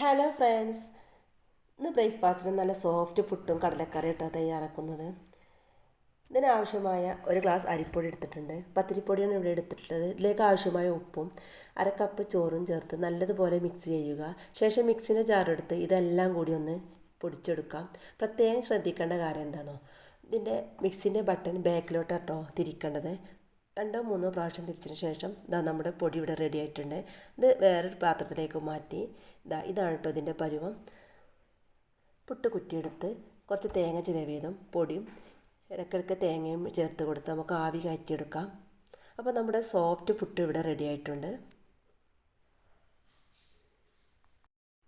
Hello friends ഇന്ന് ബ്രേക്ക്ഫാസ്റ്റിന് നല്ല സോഫ്റ്റ് പുട്ടും കടലക്കറി ഇട്ടാണ് തയ്യാറാക്കുന്നത്. ഇതിനാവശ്യമായ ഒരു ഗ്ലാസ് അരിപ്പൊടി എടുത്തിട്ടുണ്ട്. പത്തിരിപ്പൊടിയാണ് ഇവിടെ എടുത്തിട്ടുള്ളത്. ഇതിലേക്ക് ആവശ്യമായ ഉപ്പും അര കപ്പ് ചോറും ചേർത്ത് നല്ലതുപോലെ മിക്സ് ചെയ്യുക. ശേഷം മിക്സിന്റെ ജാറെടുത്ത് ഇതെല്ലാം കൂടി ഒന്ന് പൊടിച്ചെടുക്കാം. പ്രത്യേകം ശ്രദ്ധിക്കേണ്ട കാര്യം എന്താണോ ഇതിന്റെ മിക്സിന്റെ ബട്ടൺ ബാക്കിലോട്ടാട്ടോ തിരിക്കേണ്ടത്. രണ്ടോ മൂന്നോ പ്രാവശ്യം തിരിച്ചതിന് ശേഷം ഇതാ നമ്മുടെ പൊടി ഇവിടെ റെഡി ആയിട്ടുണ്ട്. ഇത് വേറൊരു പാത്രത്തിലേക്ക് മാറ്റി. ഇതാ ഇതാണ് കേട്ടോ ഇതിന്റെ പരുവം. പുട്ട് കുറ്റിയെടുത്ത് കുറച്ച് തേങ്ങ ചിരവിയതും പൊടിയും ഇടയ്ക്കിടയ്ക്ക് തേങ്ങയും ചേർത്ത് കൊടുത്ത് നമുക്ക് ആവി കയറ്റിയെടുക്കാം. അപ്പോൾ നമ്മുടെ സോഫ്റ്റ് പുട്ട് ഇവിടെ റെഡി ആയിട്ടുണ്ട്.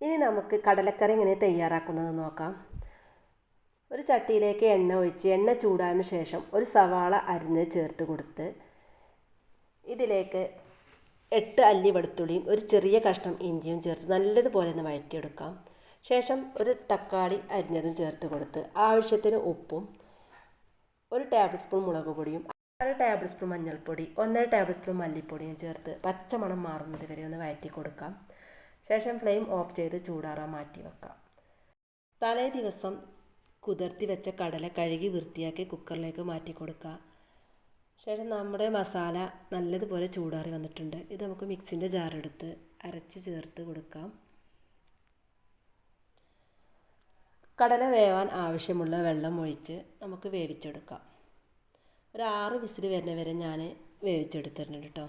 ഇനി നമുക്ക് കടലക്കറി എങ്ങനെ തയ്യാറാക്കുന്നത് നോക്കാം. ഒരു ചട്ടിയിലേക്ക് എണ്ണ ഒഴിച്ച് എണ്ണ ചൂടാതിന് ശേഷം ഒരു സവാള അരിഞ്ഞ് ചേർത്ത് കൊടുത്ത് ഇതിലേക്ക് എട്ട് അല്ലി വെളുത്തുള്ളിയും ഒരു ചെറിയ കഷ്ണം ഇഞ്ചിയും ചേർത്ത് നല്ലതുപോലെ ഒന്ന് വഴറ്റിയെടുക്കാം. ശേഷം ഒരു തക്കാളി അരിഞ്ഞതും ചേർത്ത് കൊടുത്ത് ആവശ്യത്തിന് ഉപ്പും ഒരു ടേബിൾ സ്പൂൺ മുളക് പൊടിയും അര ടേബിൾ സ്പൂൺ മഞ്ഞൾപ്പൊടി ഒന്നര ടേബിൾ സ്പൂൺ മല്ലിപ്പൊടിയും ചേർത്ത് പച്ചമണം മാറുന്നത് വരെ ഒന്ന് വഴറ്റി കൊടുക്കാം. ശേഷം ഫ്ലെയിം ഓഫ് ചെയ്ത് ചൂടാറാൻ മാറ്റി വെക്കാം. തലേ ദിവസം കുതിർത്തി വെച്ച കടല കഴുകി വൃത്തിയാക്കി കുക്കറിലേക്ക് മാറ്റി കൊടുക്കുക ശേഷം നമ്മുടെ മസാല നല്ലതുപോലെ ചൂടാറി വന്നിട്ടുണ്ട്. ഇത് നമുക്ക് മിക്സിന്റെ ജാറെടുത്ത് അരച്ച് ചേർത്ത് കൊടുക്കാം. കടല വേവാൻ ആവശ്യമുള്ള വെള്ളം ഒഴിച്ച് നമുക്ക് വേവിച്ചെടുക്കാം. ഒരു ആറ് വിസിൽ വരുന്ന വരെ ഞാൻ വേവിച്ചെടുത്തിട്ടുണ്ട് കേട്ടോ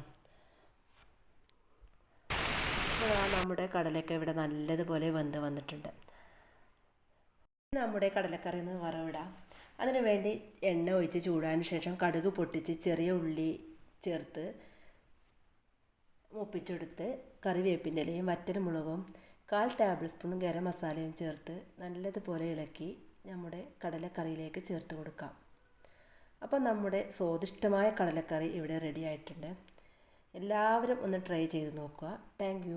നമ്മുടെ കടലൊക്കെ ഇവിടെ നല്ലതുപോലെ വെന്ത് വന്നിട്ടുണ്ട്. നമ്മുടെ കടലക്കറി ഒന്ന് വറവിടാം. അതിനു വേണ്ടി എണ്ണ ഒഴിച്ച് ചൂടാൻ ശേഷം കടുക് പൊട്ടിച്ച് ചെറിയ ഉള്ളി ചേർത്ത് മുപ്പിച്ചെടുത്ത് കറിവേപ്പിന്റെ ഇലയും വറ്റൽമുളകും കാൽ ടേബിൾ സ്പൂണും ഗരം മസാലയും ചേർത്ത് നല്ലതുപോലെ ഇളക്കി നമ്മുടെ കടലക്കറിയിലേക്ക് ചേർത്ത് കൊടുക്കാം. അപ്പോൾ നമ്മുടെ സ്വാദിഷ്ടമായ കടലക്കറി ഇവിടെ റെഡി ആയിട്ടുണ്ട്. എല്ലാവരും ഒന്ന് ട്രൈ ചെയ്ത് നോക്കുക. താങ്ക്